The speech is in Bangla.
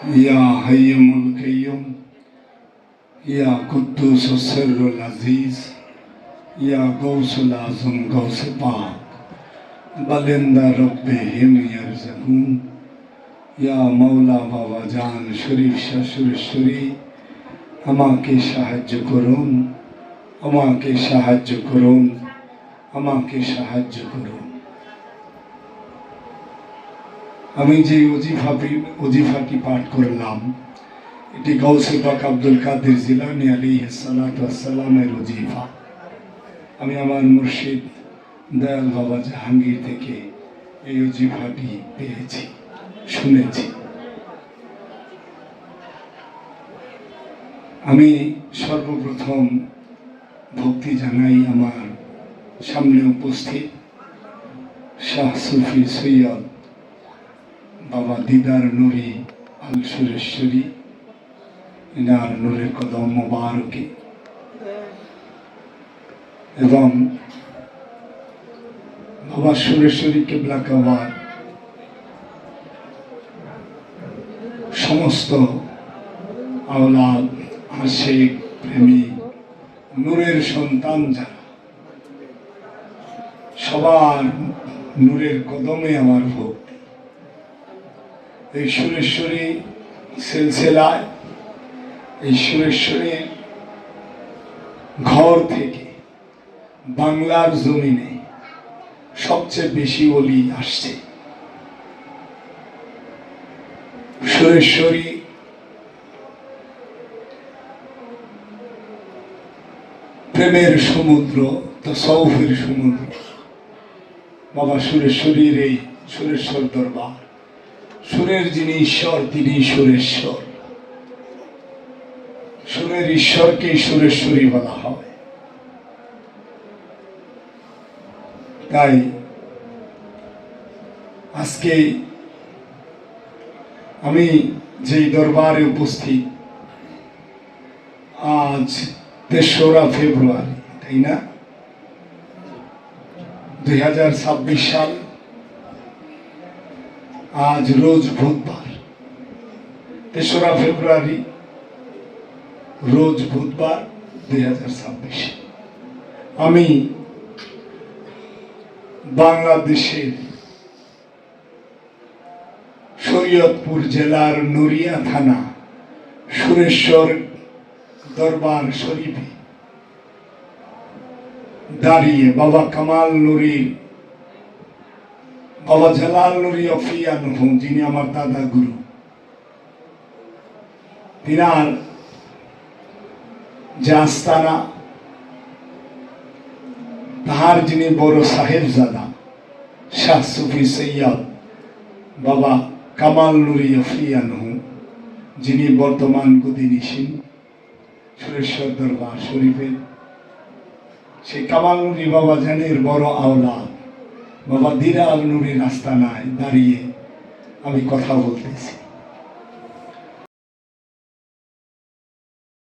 या हयमुल कयम या कुद्दूस सरुल अज़ीज़ या गौसुल आज़म गौस पाक बलिंदा रब हिम यरजकून या মৌলা বাবা अमा के सहाज्य আমাকে अमा के सहाज्य সাহায্য अमा के सहाज्य করুন আমি যে অজিফাটি অজিফাটি পাঠ করলাম, এটি গৌসে পাক আব্দুল কাদের জিলানি আলী সালামের অজিফা আমি আমার মুর্শিদ দয়াল বাবা জাহাঙ্গীর থেকে এই অজিফাটি পেয়েছি, শুনেছি। আমি সর্বপ্রথম ভক্তি জানাই আমার সামনে উপস্থিত শাহ সুফি সৈয়দ বাবা দিদার নুরি আল সুরেশ্বরী ইনার নূরের কদম মোবারকে। এবং বাবা সুরেশ্বরী কেবলা কাবার সমস্ত আওলাদ আশেক প্রেমী নূরের সন্তান যারা, সবার নূরের কদমে আমার ভক্তি এই সুরেশ্বরী সিলসিলায়, এই ঘর থেকে বাংলার জমিনে সবচেয়ে বেশি অলি আসছে। সুরেশ্বরী প্রেমের সমুদ্র তো তসৌফের সমুদ্র, বাবা সুরেশ্বরীর এই সুরেশ্বর দরবার। সুরের যিনি ঈশ্বর, তিনি সুরেশ্বর। সুরের ঈশ্বরকে সুরেশ্বরী বলা হয়। তাই আজকে আমি যেই দরবারে উপস্থিত, আজ তেসরা ফেব্রুয়ারি, তাই না? দুই হাজার ছাব্বিশ সাল। আজ রোজ বুধবার, তেসরা ফেব্রুয়ারি, রোজ বুধবার দুই হাজার ছাব্বিশ। আমি বাংলাদেশের শরীয়তপুর জেলার নড়িয়া থানা, সুরেশ্বর দরবার শরীফে দাঁড়িয়ে বাবা কামাল নুরির বাবা জালাল নুরি অফিয়ানহু যিনি আমার দাদা গুরু। তিনার যে আস্তানা তাহার যিনি বড় সাহেবজাদা, শাহ সুফি সৈয়দ, বাবা কামাল নুরি অফিয়ানহু যিনি বর্তমান গদিনিসীন সুরেশ্বর দরবার শরীফের, সেই কামাল নুরি বাবা জানের বড় আওলাদ। বাবা দিরা আল রাস্তা নাই দাঁড়িয়ে আমি কথা বলতেছি।